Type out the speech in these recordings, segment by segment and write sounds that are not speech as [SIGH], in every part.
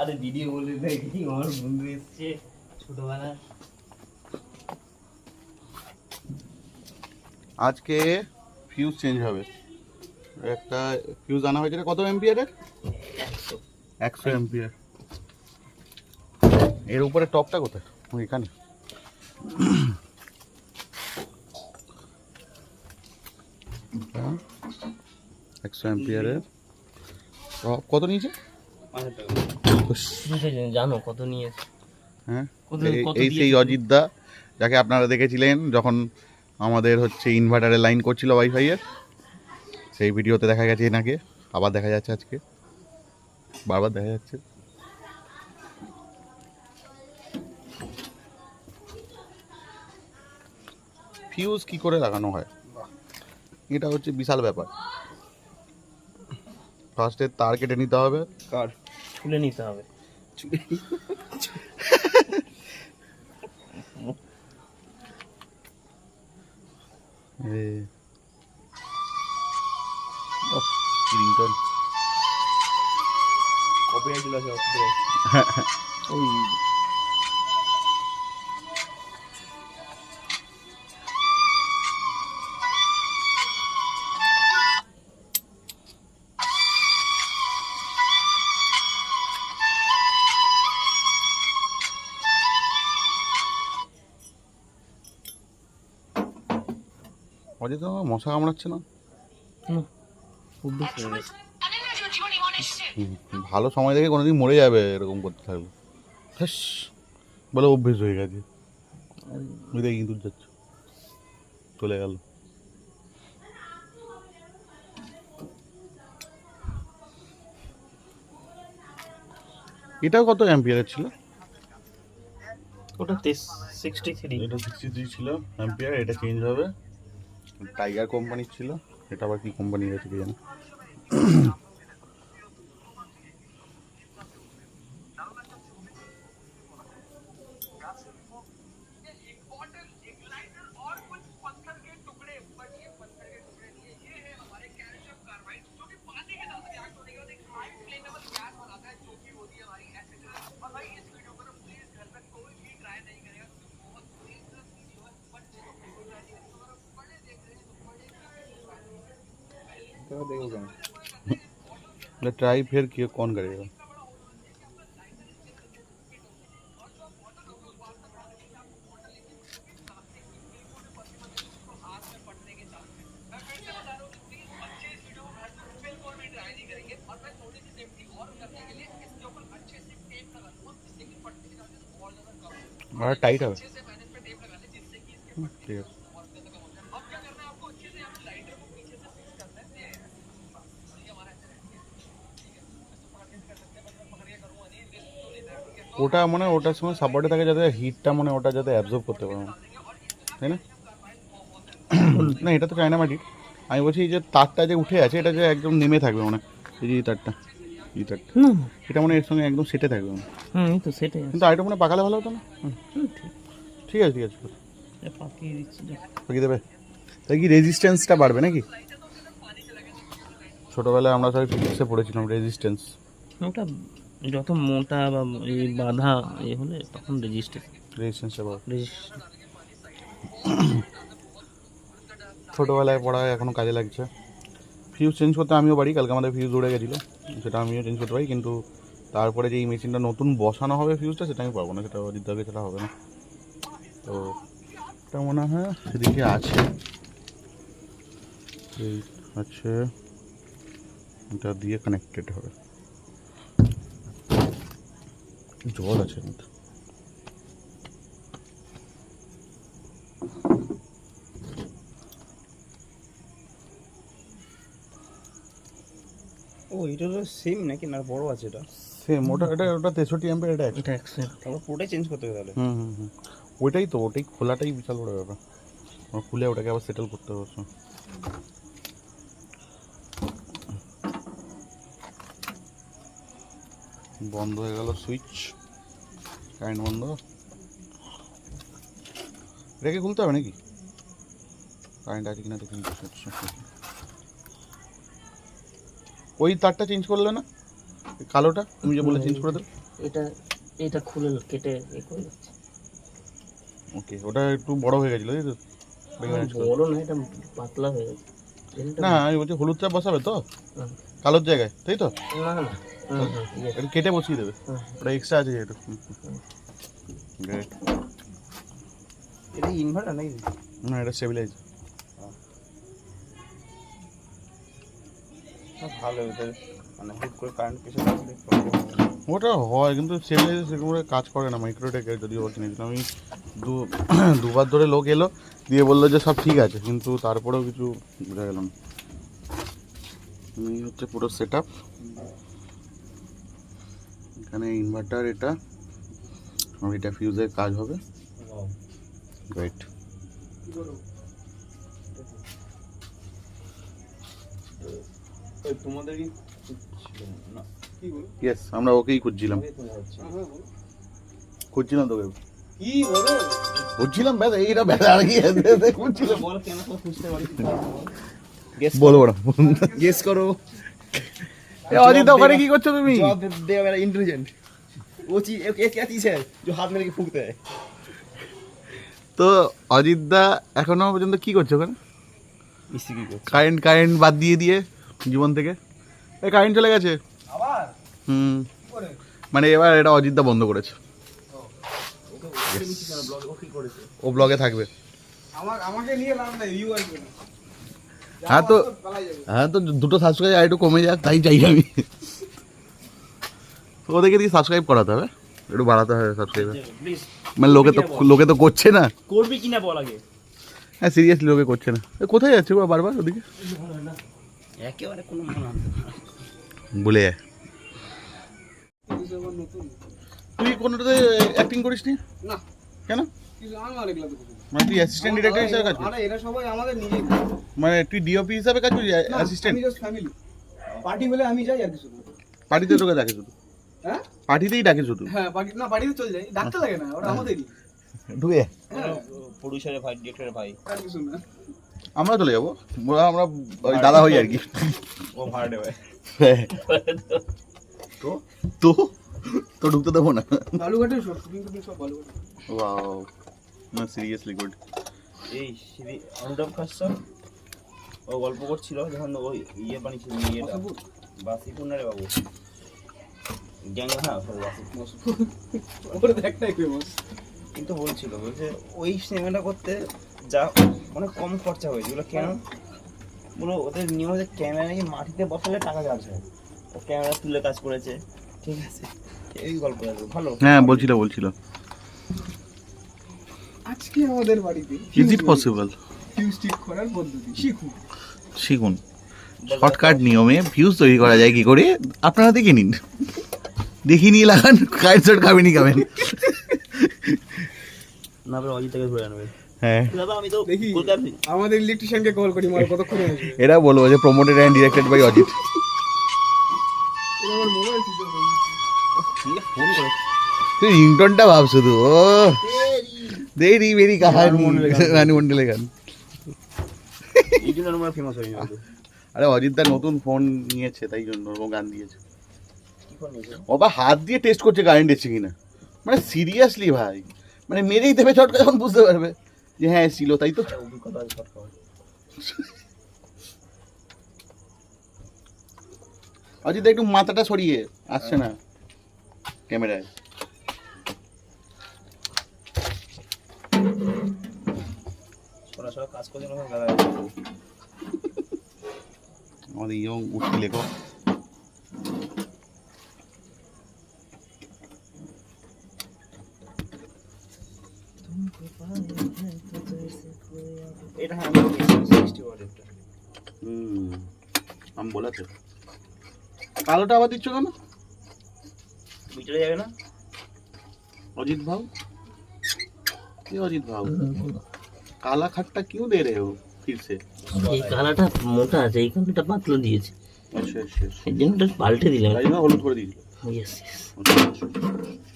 আরে ভিডিও বলে আমার বন্ধু এসছে ছোটবেলা আজকে ফিউজ চেঞ্জ হবে। একটা ফিউজ আনা হয়েছে কত এম্পিয়ারের একশো এম্পিয়ার এর উপরে টপটা কোথায়? এখানে। একশো এম্পিয়ারের টপ কত নিয়েছে? জানো কত নিয়েছে। হ্যাঁ? এই সেই অজিত দা যাকে আপনারা দেখেছিলেন যখন আমাদের হচ্ছে ইনভার্টারে লাইন করছিল ওয়াইফাইয়ের সেই ভিডিওতে দেখা গেছে এনাকে আবার দেখা যাচ্ছে আজকে। বারবার দেখা যাচ্ছে। ফিউজ কি করে লাগানো হয়? এটা হচ্ছে বিশাল ব্যাপার। ফার্স্টে তার কেটে নিতে হবে। কার? ছুলে নিতে হবে। কি ringtone। কপিরাইট চলে আসে ওই অজিত দা, মশা কামড়াচ্ছে না। হয়ে ভালো সময় দেখে কোনোদিন মরে যাবে এরকম করতে থাকলে হ্যাস বলে অভ্যেস হয়ে গেছে। ওই দেখ ইঁদুর যাচ্ছে। চলে গেল। এটাও কত অ্যাম্পিয়ারের ছিল? ওটা সিক্সটি থ্রি এটা সিক্সটি থ্রি ছিল অ্যাম্পিয়ার এটা চেঞ্জ হবে। টাইগার কোম্পানির ছিল। এটা আবার কি কোম্পানি আছে কি জানি? ट्राई फिर किया कौन करेगा? बड़ा टाइट है। ওটা মানে ওটার সময় সাপোর্টে থাকে যাতে হিটটা মানে ওটা যাতে অ্যাবজর্ব করতে পারে। তাই না? [COUGHS] না এটা তো চায়না মাটির আমি বলছি এই যে তারটা যে উঠে আছে এটা যে একদম নেমে থাকবে মানে এই যে তারটা এই তারটা। এটা মানে এর সঙ্গে একদম সেটে থাকবে মনে। হুম তো সেটাই আছে। কিন্তু আরেকটা মানে পাকালে ভালো হতো না? ঠিক। আছে ঠিক আছে পাকিয়ে দেবে। তাই কি রেজিস্ট্যান্সটা বাড়বে নাকি? ছোটোবেলায় আমরা সবাই ফিজিক্সে পড়েছিলাম রেজিস্ট্যান্স ওটা যত মোটা বা এই বাধা এ হলে তখন রেজিস্টার ছোটোবেলায় পড়ায় এখনও কাজে লাগছে। ফিউজ চেঞ্জ করতে আমিও পারি কালকে আমাদের ফিউজ উড়ে গেছিল। সেটা আমিও চেঞ্জ করতে পারি কিন্তু তারপরে যে এই মেশিনটা নতুন বসানো হবে ফিউজটা সেটা আমি পারব না সেটা দাকে সেটা হবে না। তো এটা মনে হয় সেদিকে আছে। এই আছে। এটা দিয়ে কানেক্টেড হবে। জল আছে কিন্তু ও এটা তো সেম নাকি? না বড় আছে এটা। সেম ওটা এটা ওটা তেষট্টি অ্যাম্পের এটা এটা একশো। তারপর পুরোটাই চেঞ্জ করতে হবে তাহলে। হুম হুম হুম। ওইটাই তো ওটাই খোলাটাই বিশাল বড় ব্যাপার। আমার খুলে ওটাকে আবার সেটেল করতে হবে। বন্ধ হয়ে গেল সুইচ। কারেন্ট বন্ধ। রেখে খুলতে হবে নাকি? কারেন্ট আছে কিনা দেখুন ওই তারটা চেঞ্জ করলে না? কালোটা তুমি যে বলে চেঞ্জ করে দেবে এটা এটা খুলে কেটে এ করে দিচ্ছি। ওকে ওটা একটু বড় হয়ে গেছিল বড় না এটা পাতলা হয়ে গেছে। না আমি বলছি হলুদ বসাবে তো? কালোর জায়গায় তাই তো? না না। এটা কেটে বসিয়ে দেবে। ওটা এক্সট্রা আছে যেহেতু। এটা ইনভার্টার নাকি? না এটা স্টেবিলাইজ ভালো ওদের মানে হুট করে কারেন্ট কিছু লাগলে problem হবে। ওটা হয় কিন্তু স্টেবিলাইজ সেরকম করে কাজ করে না মাইক্রোটেক যদিও কিনেছিলাম। আমি দু [COUGHS] দুবার ধরে লোক এলো দিয়ে বলল যে সব ঠিক আছে কিন্তু তারপরেও কিছু বোঝা গেল না। হচ্ছে পুরো সেট আপ এখানে ইনভার্টার এটা। আর এটা ফিউজের কাজ হবে। রাইট তোমাদেরই না কি বল? ইয়েস আমরা ওকেই খুঁজছিলাম। খুঁজছিলাম তোকে। কি বলো? খুঁজছিলাম ব্যাস এইটা ব্যাস আর কি খুঁজছিলাম। বল কেন খুঁজতে পারি বলব না গেস করো। অজিত ওখানে কি করছো তুমি जवाब दे दे मेरा इंटेलिजेंट वो चीज एक एक क्या चीज है जो हाथ में लेके फूकते हैं তো অজিত দা এখনো পর্যন্ত কি করছো ওখানে इसी की को কারেন্ট কারেন্ট বাদ দিয়ে দিয়ে জীবন থেকে এই কারেন্ট চলে গেছে আবার হুম করে মানে এবার এটা অজিত দা বন্ধ করেছে ওকে ওকে নিচে কেন ব্লগ ও কি করেছে ও ব্লগে থাকবে আমার আমাকে নিয়ে লাভ নাই ভিউ আসবে না হ্যাঁ তো হ্যাঁ তো দুটো সাবস্ক্রাইব আর একটু কমে যাক তাই চাই আমি। ওদেরকে দিয়ে সাবস্ক্রাইব করাতে হবে একটু বাড়াতে হবে সাবস্ক্রাইব মানে লোকে তো লোকে তো করছে না। করবি কিনা বল আগে। হ্যাঁ সিরিয়াসলি লোকে করছে না। কোথায় যাচ্ছে গো বারবার ওদিকে? একেবারে কোনো বলে যায়। তুই কোনোটাতে অ্যাক্টিং করিস নি। না কেন মানে তুই অ্যাসিস্ট্যান্ট ডিরেক্টর হিসেবে কাজ আরে এরা সবাই আমাদের নিজে মানে তুই ডিওপি হিসাবে কাজ করিস অ্যাসিস্ট্যান্ট আমি জাস্ট ফ্যামিলি পার্টি হলে আমি যাই আর কিছু না। পার্টিতে তোকে ডাকে শুধু? হ্যাঁ? পার্টিতেই ডাকে শুধু? হ্যাঁ পার্টি না পার্টিতে চলে যাই। ডাকতে লাগে না ওটা আমাদেরই। ঢুকে হ্যাঁ। প্রডিউসারের ভাই ডিরেক্টরের ভাই। আর কিছু না। আমরা চলে যাব। আমরা ওই দাদা হই আর কি। ও ভাড়া দেবে তো? তো? তো ঢুকতে দেবো না। সব শুটিং সব বালুঘাটে ওয়াও না সিরিয়াসলি গুড এই শ্রী অনুরাগ কাশ্যপ ও গল্প করছিল যখন ওই ইয়ে বানিয়েছিল ইয়েটা। অসম্ভব। বাসিপুর না রে বাবু? গ্যাং হ্যাঁ। ওর একটাই ফেমাস কিন্তু বলছিল বলছে ওই সিনেমাটা করতে যা অনেক কম খরচা হয়েছে। এগুলো কেন? বলো ওদের নিয়ম হচ্ছে ক্যামেরা নাকি মাটিতে বসালে টাকা যাচ্ছে। ও ক্যামেরা তুলে কাজ করেছে। ঠিক আছে। এই গল্প আছে ভালো। হ্যাঁ বলছিল বলছিল। আজকে আমাদের বাড়িতে ইজ ইট পসিবল ফিউজ ঠিক করার পদ্ধতি শিখুন। শিখুন। শর্টকাট নিয়মে ভিউজ তৈরি করা যায় কি করে? আপনারা দেখে নিন। দেখি নিয়ে লাগান কারেন্ট শর্ট খাবেনি খাবেন না পরে অজিত থেকে ধরে আনবে হ্যাঁ। দাদা আমি তো দেখি। কলকাতা আমাদের ইলেকট্রিশিয়ানকে কল করি মার কতক্ষণে এরা বলব যে promoted and directed by Ajit. তুই রিংটনটা ভাব শুধু ও। দেরি বেরি কাহানি রানী মন্ডলের গান এই জন্য আমরা ফেমাস হয়ে যাব আরে অজিত দা নতুন ফোন নিয়েছে তাই জন্য ওরকম গান দিয়েছে কি ও বা হাত দিয়ে টেস্ট করছে কারেন্ট এসছে কিনা মানে সিরিয়াসলি ভাই মানে মেরেই দেবে চটকা যখন বুঝতে পারবে যে হ্যাঁ ছিল তাই তো অজিত একটু মাথাটা সরিয়ে আসছে না ক্যামেরায় কাজ করছে আমাদের ইয়ং উঠতে লেখো এটা হ্যাঁ, হুম আম বলাতে। আলোটা আবার দিচ্ছ কেন? মিটারে যাবে না? অজিত ভাউ? অজিত ভাউ? काला खट्टा क्यों दे रहे हो फिर से এই কালাটা মোটা আছে এই কালারটা পাতলা দিয়েছে अच्छा अच्छा এই জন্য ওটা পাল্টে দিলাম তাই না হলুদ করে দিয়েছিল ইয়েস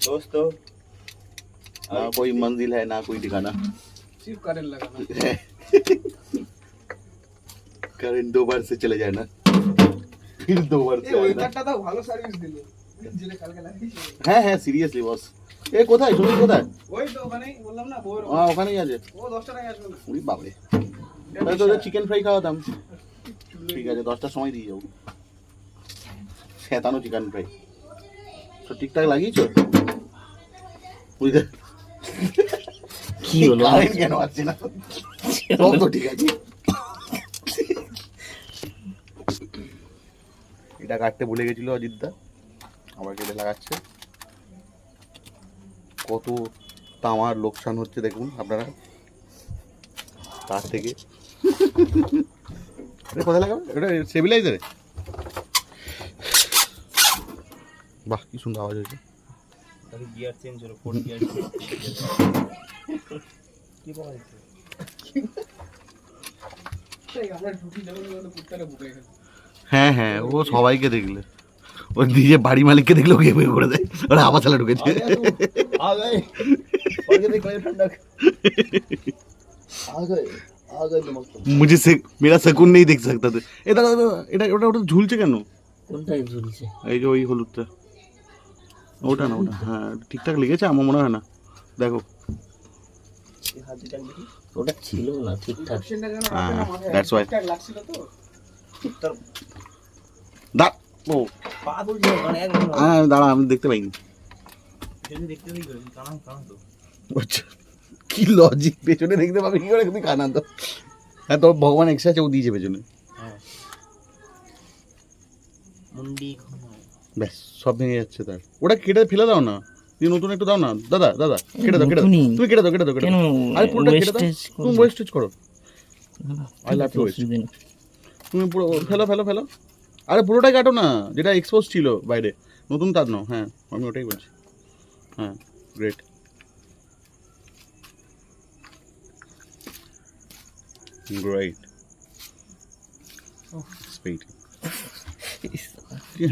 দোস্ত ना कोई मंजिल है ना कोई ठिकाना सिर्फ करंट लगाना करंट दो बार से चले जाए ना ফিরে দেবো আর এই ওয়েদারটা তো ভালো সার্ভিস দিল যেটা কালকে লাগিয়েছি হ্যাঁ হ্যাঁ সিরিয়াসলি বস এ কোথায়? সুনীল কোথায়? ওই তো ওখানেই বললাম না বউয়ের আহ, ওখানেই আছে। ও দশটা টাকা আসবে না। উনি বাবরে তাহলে তোদের চিকেন ফ্রাই খাওয়াতাম। ঠিক আছে দশটার সময় দিয়ে যাব। শ্যাতানো চিকেন ফ্রাই তো ঠিকঠাক লাগিয়েছো? বুঝতে কি হলো? কারেন্ট কেন আসছে না? সব তো ঠিক আছে। এটা কাটতে ভুলে গেছিল অজিতদা। আবার কেটে লাগাচ্ছে। কত তামার লোকসান হচ্ছে দেখুন আপনারা। তার থেকে। এটা কোথায় লাগাবে এটা স্টেবিলাইজারে। বাহ কি সুন্দর আওয়াজ হয়েছে। গিয়ার চেঞ্জ হলো ফোর গিয়ার কি হ্যাঁ হ্যাঁ ও সবাইকে দেখলে। ও নিজে বাড়ি মালিককে দেখলে ওকে বের করে দেয় ওরা আবার চালা ঢুকেছে। आ गए और ये देख ठंडक आ गए आ गए दिमाग तो मुझे से मेरा सकून नहीं देख सकता था এ দাদা দাদা এটা ওটা ওটা ঝুলছে কেন কোনটাই ঝুলছে এই যে ওই হলুদটা ওটা না ওটা হ্যাঁ ঠিকঠাক লেগেছে আমার মনে হয় না দেখো ये हाथ डाल देखी ওটা ছিল না ঠিকঠাক অপশনটা যেন হ্যাঁ, রাখে না মাথায় that's why. ঠিকঠাক লাগছিল তো তোর দা ও পা তুলছে মানে একদম হ্যাঁ দাঁড়া আমি দেখতে পাইনি কি লজিক পেছনে দেখতে পাবি কি করে? তুমি কানা তো। হ্যাঁ তোর ভগবান এক্সট্রা দিয়েছে পেছনে। হ্যাঁ। ব্যাস সব ভেঙে যাচ্ছে তার। ওটা কেটে ফেলে দাও না। তুমি নতুন একটু দাও না। দাদা দাদা কেটে দাও কেটে দাও। তুমি কেটে দাও কেটে দাও কেটে দাও। আরে পুরোটা কেটে দাও। তুমি? ওয়েস্টেজ করো। তুমি পুরো ফেলো ফেলো ফেলো। আরে পুরোটাই কাটো না যেটা এক্সপোজ ছিল বাইরে। নতুন তার নাও হ্যাঁ আমি ওটাই বলছি হ্যাঁ গ্রেট গ্রেট স্পিড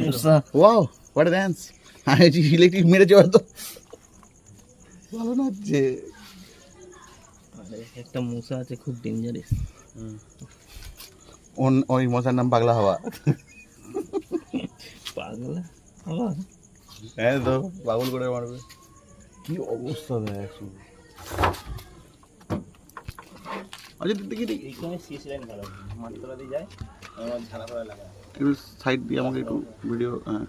মশা। ওয়াও হোয়াট এ ড্যান্স আমি ইলেকট্রিক মেরেছে হয়তো। ভালো নাচছে আরে, একটা মশা আছে খুব ডেঞ্জারাস ওই মশার নাম পাগলা হাওয়া। পাগলা? আবার? হ্যাঁ তো পাগল করে মারবে। কি অবস্থা দেখ শুধু। আচ্ছা দেখি দেখি এইখানে সিএস লাইন ভালো মাটি তলা দিয়ে যায় করা লাগা। একটু সাইড দিয়ে আমাকে একটু ভিডিও হ্যাঁ।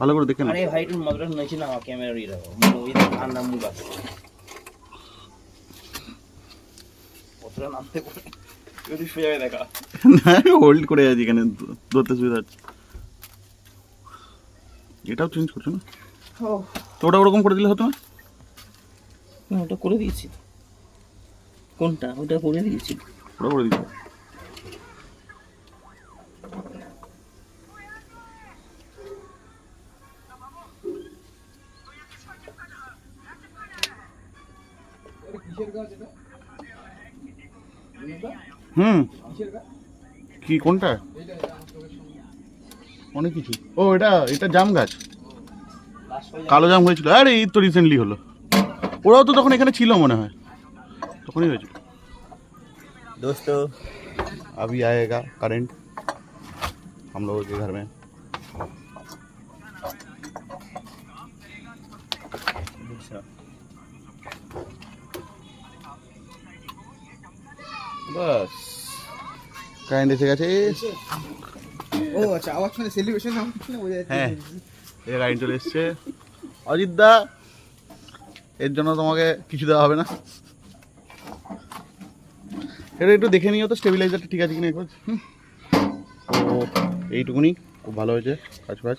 ভালো করে দেখে না আরে ভাই একটু মজা নিয়েছি না আমার ক্যামেরা আর মুখ আছে। কতটা নামতে পারে। যদি সোজা দেখা। [LAUGHS] হোল্ড করে আছি এখানে ধরতে সুবিধা হচ্ছে এটাও চেঞ্জ করছ না? তো ওটা ওরকম করে দিলে হতো না? না, ওটা করে দিয়েছি। কোনটা? ওটা করে দিয়েছি। ওটা করে এটা হুম। কি কোনটা এইটা এটা আমার চোখের সামনে অনেক কিছু ও এটা এটা জাম গাছ লাস্ট হয়ে কালো জাম হয়েছিল আরে এই তো রিসেন্টলি হলো ওরাও তো তখন এখানে ছিল মনে হয় তখনই হয়েছিল दोस्तों अभी आएगा करंट हम लोगों के घर में বাস কারেন্ট এসে গেছে ও আচ্ছা আওয়াজ সেলিব্রেশন নাম কিছু না বোঝা যাচ্ছে হ্যাঁ এই চলে এসছে। অজিত দা এর জন্য তোমাকে কিছু দেওয়া হবে না। এটা একটু দেখে নিও তো স্টেবিলাইজারটা ঠিক আছে কিনা একবার। হুম। ও এইটুকুনি খুব ভালো হয়েছে কাজ ফাজ।